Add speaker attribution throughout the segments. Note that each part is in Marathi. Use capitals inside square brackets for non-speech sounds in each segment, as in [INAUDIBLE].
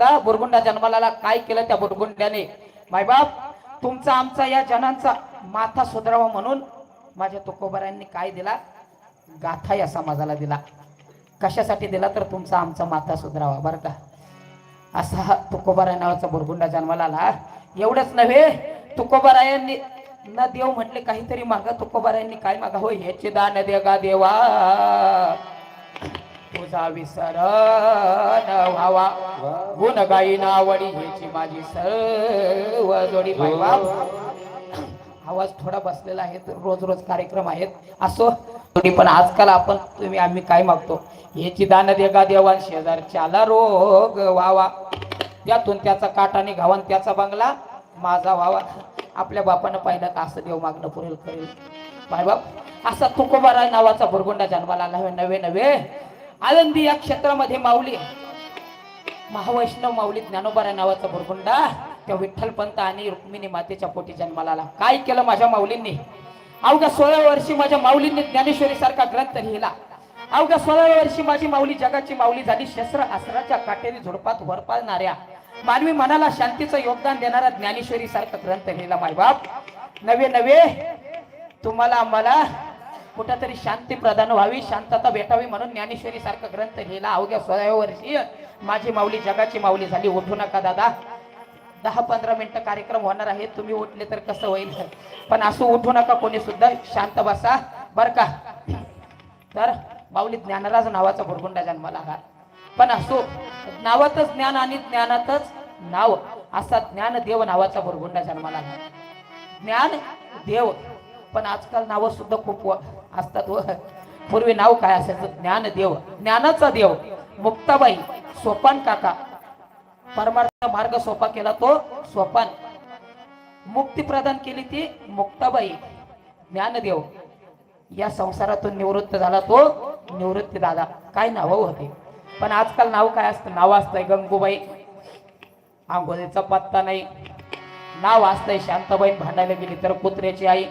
Speaker 1: त्या बुरगुंडा जन्माला काय केलं त्या बुरगुंड्याने? मायबाप तुमचा आमचा या जनांचा माथा सुधारावा म्हणून माझ्या तुकोबऱ्यांनी काय दिला? गाथा या समाजाला दिला. कशासाठी दिला तर तुमचा आमचा माथा सुधरावा बरं का? असा हा तुकोबाराय नावाचा बुरगुंडा जन्माला आला. एवढंच नव्हे तुकोबारायांनी न देव म्हटले काहीतरी मागा. तुकोबारायांनी काय मागा? हो ह्याचे दान दे देवा. तुझा विसर न व्हावा. गुण गाई नावडी ह्याची माझी सर्व जोडी. पाहिवा आवाज थोडा बसलेला आहे तर रोज रोज कार्यक्रम आहेत. असो तरी पण आजकाल आपण तुम्ही आम्ही काय मागतो? ह्याची दान देगा देवा शेजारच्याला रोग व्हावा. त्यातून त्याचा काटाने घावन त्याचा बंगला माझा व्हावा. आपल्या बापानं पाहिलं का असं देव मागणं पुरेल करेल. बाय बाप असा तुकोबाराय नावाचा भुरगुंडा जन्माला आला. नव्हे नवे नवे. आनंदी या क्षेत्रामध्ये माऊली महावैष्णव माऊली ज्ञानोबारा नावाचा भुरगुंडा त्या विठ्ठलपंत आणि रुक्मिणी मातेच्या पोटी जन्माला आला. काय केलं माझ्या माऊलींनी? अवघ्या सोळाव्या वर्षी माझ्या माऊलींनी ज्ञानेश्वरी सारखा ग्रंथ लिहिला. अवघ्या सोळाव्या वर्षी माझी माऊली जगाची माऊली झाली. शस्त्र अस्त्राच्या काटेरी झुडपात वर पाळणाऱ्या. मानवी मनाला शांतीचं योगदान देणारा ज्ञानेश्वरी सारखा ग्रंथ लिहिला मायबाप नवे नवे तुम्हाला आम्हाला कुठंतरी शांती प्रदान व्हावी शांतता भेटावी म्हणून ज्ञानेश्वरी सारखा ग्रंथ लिहिला. अवघ्या सोळाव्या वर्षी माझी माऊली जगाची माऊली झाली. उठू नका दादा. दहा पंधरा मिनिटं कार्यक्रम होणार आहे. तुम्ही उठले तर कसं होईल? पण असं उठू नका कोणी सुद्धा. शांत बसा. बर का? तर माऊली ज्ञानराज नावाचा भुरगुंडा जन्माला हा पण असो नावातच ज्ञान आणि ज्ञानातच नाव असा ज्ञानदेव नावाचा भुरगुंडा जन्माला आला. ज्ञान देव पण आजकाल नावं सुद्धा खूप व- असतात व. पूर्वी नाव काय असायचं? ज्ञानदेव. ज्ञानाचा देव. मुक्ताबाई सोपान काका. परमार्थ मार्ग सोपा केला तो सोपान. मुक्ती प्रदान केली ती मुक्ताबाई. ज्ञानदेव. या संसारातून निवृत्त झाला तो निवृत्ती दादा. काय नाव होते? पण आजकाल नाव काय असतं? नाव असतंय गंगूबाई. आंघोळीचा पत्ता नाही. नाव असतंय शांताबाई. भांडायला गेली तर कुत्र्याची आई.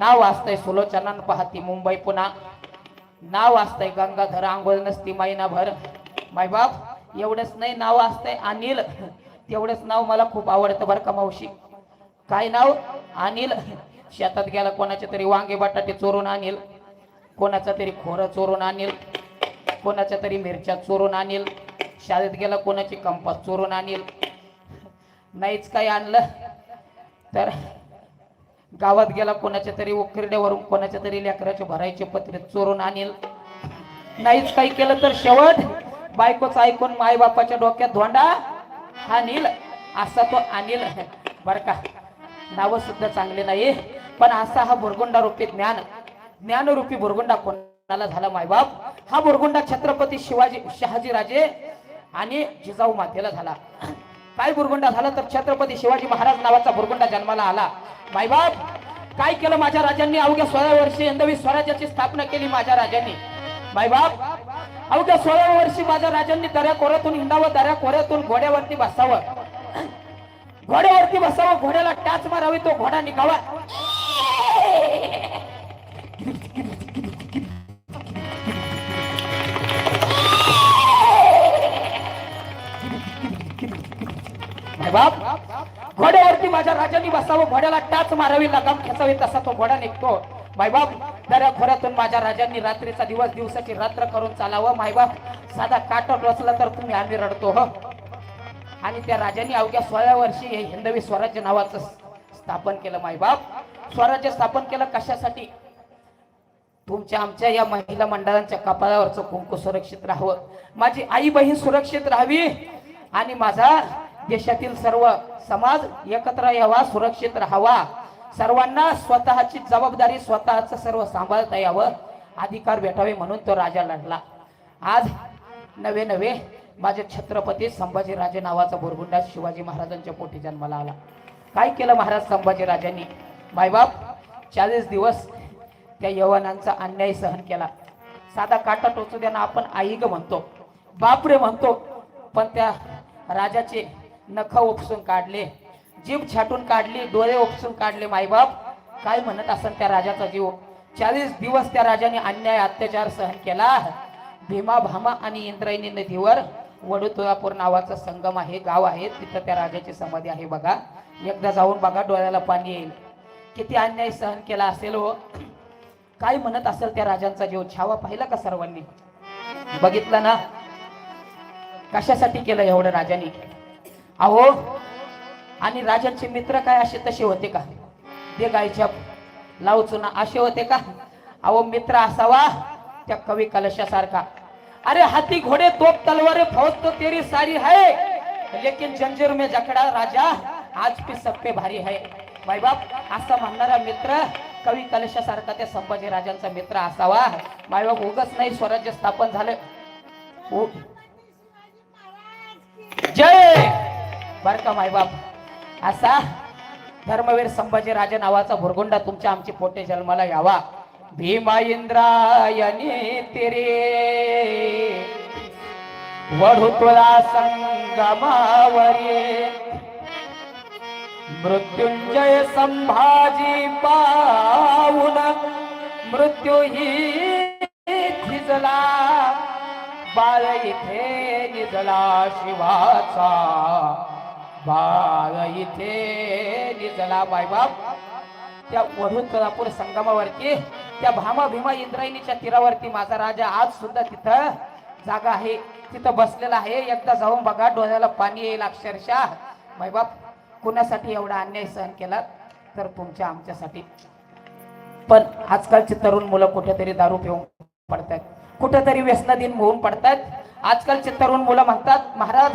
Speaker 1: नाव असतंय सुलोचनान पाहती मुंबई पुन्हा. नाव असतंय गंगाधर आंघोळ नसती महिनाभर. मायबाप एवढंच नाही नाव असतंय अनिल. तेवढंच नाव मला खूप आवडतं बरं का मावशी. काय नाव? अनिल. शेतात गेला कोणाचे तरी वांगे बटाटे चोरून आणील कोणाचं तरी खोरं चोरून आणील कोणाच्या तरी मिरच्या चोरून आणील शाळेत गेला कोणाची कंपास चोरून आणील नाहीच काही आणलं. तर गावात गेला कोणाच्या तरी ओखिरड्यावरून कोणाच्या तरी लेकराचे भरायचे पत्रे चोरून आणील. नाहीच काही केलं तर शेवट बायकोच ऐकून माय बापाच्या डोक्यात धोंडा हा नील असा तो अनिल बर का? नाव सुद्धा चांगले नाही पण असा हा भुरगुंडा रूपी ज्ञान ज्ञानरूपी बुरगुंडा कोणाला झाला मायबाप? हा भुरगुंडा छत्रपती शिवाजी शहाजी राजे आणि जिजाऊ मातेला झाला. काय बुरगुंडा झाला तर छत्रपती शिवाजी महाराज नावाचा बुरगुंडा जन्माला आला. मायबाप काय केलं माझ्या राजांनी? अवघ्या सोळा वर्षी यंदवी स्वराज्याची स्थापना केली माझ्या राजांनी. मायबाप अवघ्या सोळा वर्षी माझ्या राजांनी दऱ्या कोऱ्यातून हिंडावं दऱ्या कोऱ्यातून घोड्यावरती बसावं. घोड्यावरती बसावं घोड्याला टाच मारावी तो घोडा निघावा. बाप घोड्यावरती माझ्या राजांनी बसावं घोड्याला टाच मारावी लगाम खेचावी तसा तो घोडा निघतो. मायबाप दऱ्या खोऱ्यातून माझ्या राजांनी रात्रीचा दिवस दिवसाची रात्र करून चालावं. मायबाप साधा काटा टोचला तर तुम्ही आम्ही रडतो हो? आणि त्या राजांनी अवघ्या सोळा वर्षी हे हिंदवी स्वराज्य नावाचं स्थापन केलं मायबाप. स्वराज्य स्थापन केलं कशासाठी? तुमच्या आमच्या या महिला मंडळांच्या कपाळावरचं कुंकू सुरक्षित राहावं. माझी आई बहीण सुरक्षित राहावी. आणि माझा देशातील सर्व समाज एकत्र यावा सुरक्षित राहावा. सर्वांना स्वतःची जबाबदारी स्वतःच सर्व सांभाळता यावं. अधिकार भेटावे म्हणून तो राजा लढला. आज नवे नवे माझे छत्रपती संभाजीराजे नावाचा बोरगुंडा शिवाजी महाराजांच्या पोटी जन्माला आला. काय केलं महाराज संभाजीराजांनी? मायबाप चाळीस दिवस त्या यवनांचा अन्याय सहन केला. साधा काटा टोचू द्या आपण आई ग म्हणतो. बापरे म्हणतो. पण त्या राजाचे नख उपसून काढले जीभ छाटून काढली डोळे उपसून काढले मायबाप. काय म्हणत असन त्या राजाचा जीव? चाळीस दिवस त्या राजाने अन्याय अत्याचार सहन केला. भीमा भामा आणि इंद्रायणी नदीवर वडुतुळापूर नावाचं संगम आहे गाव आहे. तिथं त्या राजाची समाधी आहे बघा. एकदा जाऊन बघा डोळ्याला पाणी येईल. किती अन्याय सहन केला असेल हो. काय म्हणत असेल त्या राजांचा जीव? छावा पाहिला का सर्वांनी? बघितलं ना? कशासाठी केलं एवढं राजाने? अहो आणि राजांचे मित्र काय असे तसे होते का? ते गायच्या लाव चुना असे होते का? अहो मित्र असावा त्या कवी कलशासारखा. अरे हाती घोडे तोप तलवारे फौज तो तेरी सारी है लेकिन जंजीर में जकड़ा राजा आज भी सब पे भारी है. माय बाप असं म्हणणारा मित्र कवी कलशासारखा त्या संभाजी राजांचा मित्र असावा. मायबाप उगच नाही स्वराज्य स्थापन झालं. जय! बर का मायबाप असा धर्मवीर संभाजी राजा नावाचा भुरगुंडा तुमच्या आमची पोटे जन्माला यावा. भीमा इंद्रायणी तेरे. वढुतुळा संगमावरी. मृत्युंजय संभाजी पाऊन मृत्यू ही झिजला. बाळ इथे निजला शिवाचा. बाळ इथे निजला बायबाप. त्या वरून कोल्हापूर संगमावरती त्या भामा भीमा इंद्रायणीच्या तीरावरती माझा राजा आज सुद्धा तिथं जागा आहे. तिथं बसलेला आहे. एकदा जाऊन बघा डोळ्याला पाणी येईल अक्षरशः. बायबाप कुणासाठी एवढा अन्याय सहन केला तर तुमच्या आमच्यासाठी. पण आजकालची तरुण मुलं कुठेतरी दारू पिऊन पडतात. कुठेतरी व्यसनाधीन होऊन पडतात. आजकालचे तरुण मुलं म्हणतात महाराज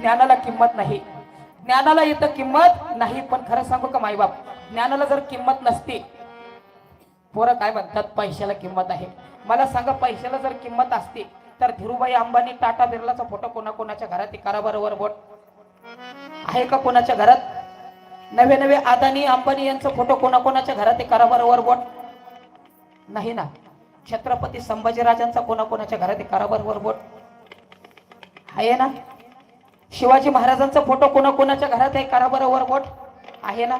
Speaker 1: ज्ञानाला किंमत नाही. ज्ञानाला इथं किंमत नाही पण खरं सांगू का माईबाप? ज्ञानाला जर किंमत नसती पोरं काय म्हणतात पैशाला किंमत आहे. मला सांगा पैशाला जर किंमत असती तर धीरूभाई अंबानी टाटा बिर्लाचा फोटो कोणाकोणाच्या घरात आहे? बोट. आहे का कोणाच्या घरात? नवे नवे अदानी अंबानी यांचा फोटो कोणाकोणाच्या घरात आहे बोट? नाही ना. छत्रपती संभाजीराजांचा कोणाकोणाच्या घरात आहे बोट? आहे ना? शिवाजी महाराजांचा फोटो कोणाकोणाच्या घरात आहे? करा बरोबर बोट. आहे ना?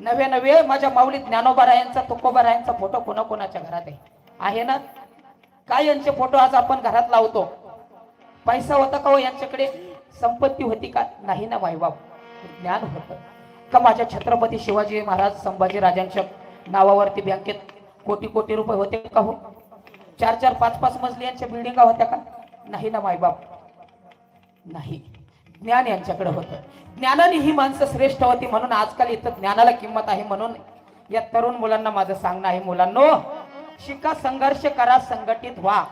Speaker 1: नवे नवे माझ्या माऊली ज्ञानोबारायांचा तुकोबारायांचा फोटो कोणाकोणाच्या घरात आहे? आहे ना? काय यांचे फोटो आज आपण घरात लावतो? पैसा होता का हो यांच्याकडे? संपत्ती होती का? नाही ना बाप. ज्ञान होतं. का माझ्या छत्रपती शिवाजी महाराज संभाजी राजांच्या नावावरती बँकेत कोटी कोटी रुपये होते का हो? चार चार पाच पाच मजली यांच्या बिल्डिंगा होत्या का? नाही ना मायबाप नाही. ज्ञान यांच्याकडे होतं. ज्ञानाने ही माणसं श्रेष्ठ होती म्हणून आजकाल इथं ज्ञानाला किंमत आहे म्हणून या तरुण मुलांना माझं सांगणं आहे. मुलांनो शिका संघर्ष करा संघटित व्हा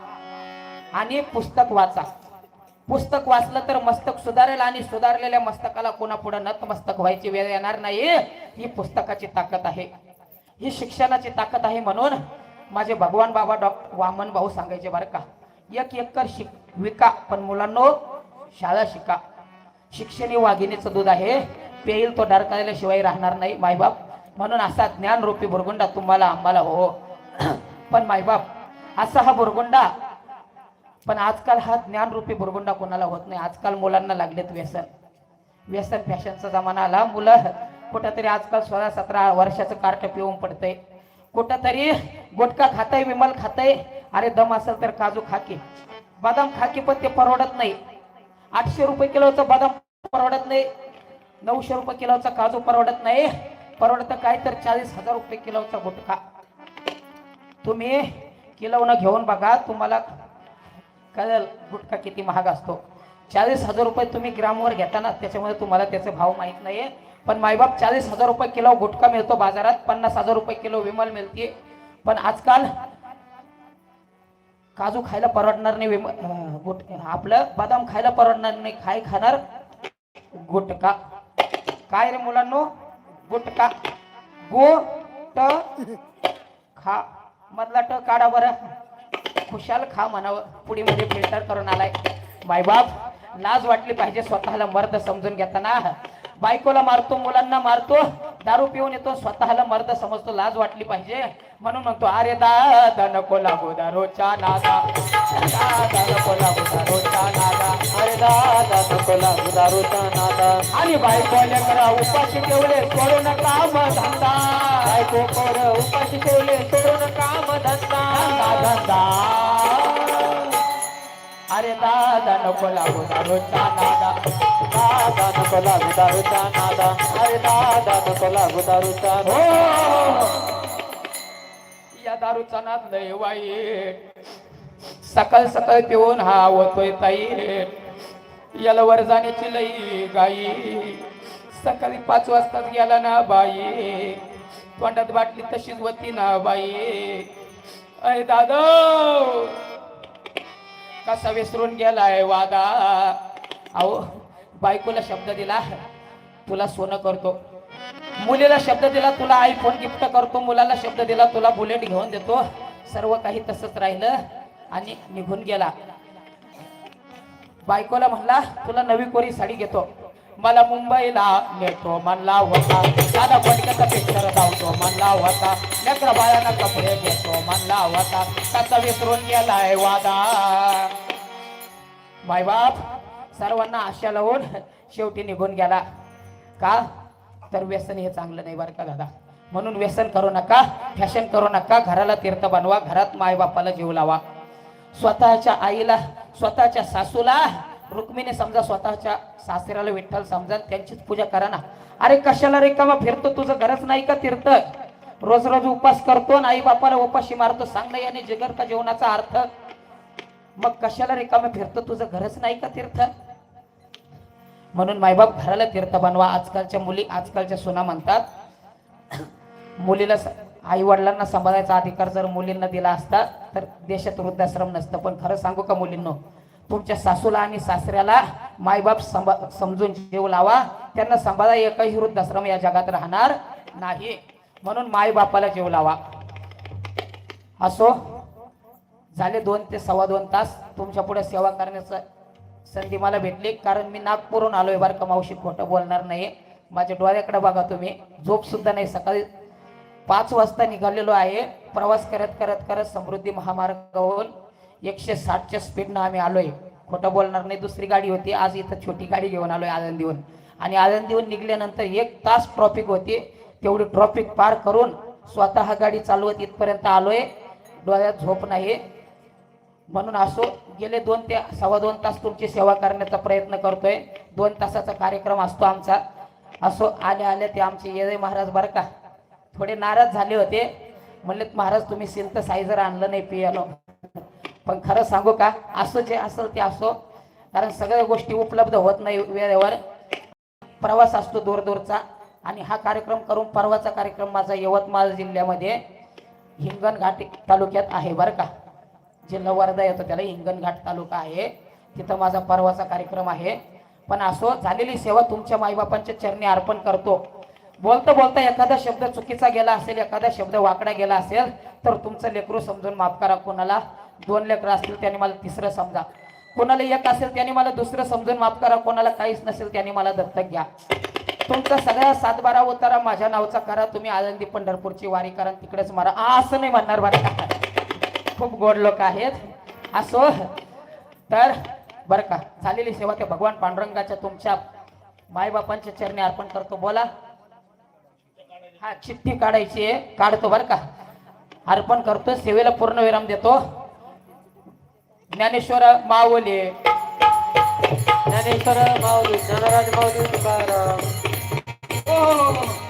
Speaker 1: आणि पुस्तक वाचा. पुस्तक वाचलं तर मस्तक सुधारेल आणि सुधारलेल्या मस्तकाला कोणापुढे नतमस्तक व्हायची वेळ येणार नाही. ही पुस्तकाची ताकद आहे. ही शिक्षणाची ताकद आहे म्हणून माझे भगवान बाबा डॉक्टर वामन भाऊ सांगायचे बरं का एक एकर शिक विका. पण मुलांनो शाळा शिका. शिक्षणी वाघिणीचं दूध आहे. पेईल तो डरकायला शिवाय राहणार नाही मायबाप. म्हणून असा ज्ञानरूपी बुरगुंडा तुम्हाला आम्हाला हो. [CLEARS THROAT] पण मायबाप असा हा बुरगुंडा पण आजकाल हा ज्ञानरूपी बुरगुंडा कोणाला होत नाही. आजकाल मुलांना लागलेत व्यसन. व्यसन फॅशनचा जमाना आला. मुलं कुठंतरी आजकाल सोळा सतरा वर्षाचं कार्ट पिऊन पडतंय. कुठंतरी गुटखा खाताय विमल खाताय. अरे दम असेल तर काजू खाकी बदाम खाकी पण ते परवडत नाही. आठशे रुपये किलोचा बदाम परवडत नाही. नऊशे रुपये किलोचा काजू परवडत नाही. परवडत काय तर चाळीस हजार रुपये किलोचा गुटखा. तुम्ही किलोनं घेऊन बघा तुम्हाला कळेल गुटखा किती महाग असतो. चाळीस हजार रुपये तुम्ही ग्रामवर घेताना त्याच्यामुळे तुम्हाला त्याचे भाव माहीत नाहीये. पण मायबाप चाळीस हजार रुपये किलो गुटखा मिळतो बाजारात पन्नास हजार रुपये किलो विमल मिळते पण आजकाल काजू खायला परवडणार नाही विमल गुट आपलं बदाम खायला परवडणार नाही काय खाणार गुटका. काय रे मुलांनो? गुटका. गो ट खा. मधला ट काढा बरं. खुशाल खा म्हणावं. पुढीमध्ये फिल्टर करून आलाय. बायबाप लाज वाटली पाहिजे स्वतःला मर्द समजून घेताना. बायकोला मारतो मुलांना मारतो दारू पिऊन येतो स्वतःला मर्द समजतो लाज वाटली पाहिजे. म्हणून म्हणतो अरे दादा नको लागू दारोच्या नादा. दादा नको लागू दारोच्या नादा.
Speaker 2: अरे दादा नको लागू दारूचा नादा.
Speaker 1: आणि बायको लेकरा उपाशी ठेवले सोडून काम धंदा
Speaker 2: बायको कर उपाशी ठेवले सोडून नका मग
Speaker 1: धंदा धंदा अरे दादा नको लागू दारूचा नादा.
Speaker 2: दादा नको लागू दारूचा नादा अरे दादा नको लागू दारूचा
Speaker 1: हो या दारूचा नाद लय वाईट. सकाळ सकाळ पिऊन हा होतोय ताई. याला वर जाण्याची लई गाई. सकाळी पाच वाजताच गेला ना बाई. तोंडात बाटली तशीच होती ना बाई. अरे दादा! कसा विसरून गेलाय वादा? अहो बायकोला शब्द दिला तुला सोनं करतो. मुलीला शब्द दिला तुला आयफोन गिफ्ट करतो. मुलाला शब्द दिला तुला बुलेट घेऊन देतो. सर्व काही तसंच राहिलं आणि निघून गेला. बायकोला म्हणला तुला नवी कोरी साडी घेतो. मला मुंबईला नेतो म्हणला होता. दादा पटकचा पिक्चर धावतो म्हणला होता. लेकरा बाळांना कपडे घेतो म्हणला होता. त्याचा विसरून गेलाय वादा. बाप सर्वांना आशा लावून शेवटी निघून गेला. का? तर व्यसन हे चांगलं नाही बरं का दादा? म्हणून व्यसन करू नका फॅशन करू नका घराला तीर्थ बनवा घरात मायबापाला जीव लावा. स्वतःच्या आईला स्वतःच्या सासूला रुक्मिणी समजा स्वतःच्या सासऱ्याला विठ्ठल समजा त्यांचीच पूजा करा ना. अरे कशाला रिकामा फिरतो तुझं गरज नाही का तीर्थ? रोज रोज उपास करतो आई बापाला उपाशी मारतो सांगणं याने जिगरता जेवणाचा अर्थ. मग कशाला रिकामा फिरतो तुझं घरच नाही का तीर्थ? म्हणून मायबाप घराला तीर्थ बनवा. आजकालच्या मुली आजकालच्या सुना म्हणतात. मुलीला आई वडिलांना सांभाळायचा अधिकार जर मुलींना दिला असता तर देशात वृद्धाश्रम नसतं. पण खरं सांगू का मुलींनो? तुमच्या सासूला आणि सासऱ्याला मायबाप सांभा समजून जीव लावा. त्यांना सांभाळा एकही वृद्धाश्रम या जगात राहणार नाही. म्हणून मायबापाला जीव लावा. असो झाले दोन ते सव्वा दोन तास. तुमच्यापुढे सेवा करण्याचं संधी मला भेटली कारण मी नागपूरहून आलोय बरं का मावशी. खोटं बोलणार नाही माझ्या डोळ्याकडे बघा तुम्ही. झोप सुद्धा नाही. सकाळी पाच वाजता निघालेलो आहे. प्रवास करत करत करत समृद्धी महामार्गावरून एकशे साठच्या स्पीडनं आम्ही आलोय. खोटं बोलणार नाही. दुसरी गाडी होती. आज इथं छोटी गाडी घेऊन आलोय आनंदीहून आणि आनंदीहून निघाल्यानंतर एक तास ट्रॉफिक होती. तेवढी ट्रॉफिक पार करून स्वतः गाडी चालवत इथपर्यंत आलोय. डोळ्यात झोप नाही. म्हणून असो गेले दोन ते सव्वा दोन तास तुमची सेवा करण्याचा प्रयत्न करतोय. दोन तासाचा कार्यक्रम असतो आमचा. असो आले आले ते आमचे येदे महाराज बरं का. थोडे नाराज झाले होते. म्हणले महाराज तुम्ही सिंथसायझर आणलं नाही पियानो पण खरं सांगू का असं जे असेल ते असो. कारण सगळ्या गोष्टी उपलब्ध होत नाही वेळेवर. प्रवास असतो दूर दूरचा आणि हा कार्यक्रम करून परवाचा कार्यक्रम माझा यवतमाळ जिल्ह्यामध्ये हिंगणघाट तालुक्यात आहे बरं का. जिल्हा वर्धा येतो त्याला हिंगणघाट तालुका आहे. तिथं माझा परवाचा कार्यक्रम आहे. पण असो झालेली सेवा तुमच्या माईबापांच्या चरणी अर्पण करतो. बोलता बोलता एखादा शब्द चुकीचा गेला असेल एखादा शब्द वाकडा गेला असेल तर तुमचं लेकरू समजून माफ करा कोणाला. दोन लेकरं असतील त्याने मला तिसरं समजा. कोणाला एक असेल त्याने मला दुसरं समजून माफ करा कोणाला काहीच नसेल त्याने मला दत्तक घ्या. तुमचा सगळ्या सातबारा उतारा माझ्या नावचा करा तुम्ही आनंदी पंढरपूरची वारी करा आणि तिकडेच मारा. असं नाही म्हणणार बरं खूप गोड लोक आहेत. असो तर बरं का झालेली सेवा त्या भगवान पांडुरंगाच्या तुमच्या मायबापांच्या चरणी अर्पण करतो. बोला. हा चिठ्ठी काढायची आहे. काढतो बरं का. अर्पण करतो सेवेला पूर्ण विराम देतो. ज्ञानेश्वर माऊली.
Speaker 2: ज्ञानेश्वर माऊली ज्ञानराज माऊली तुकाराम.
Speaker 1: हो, हो, हो.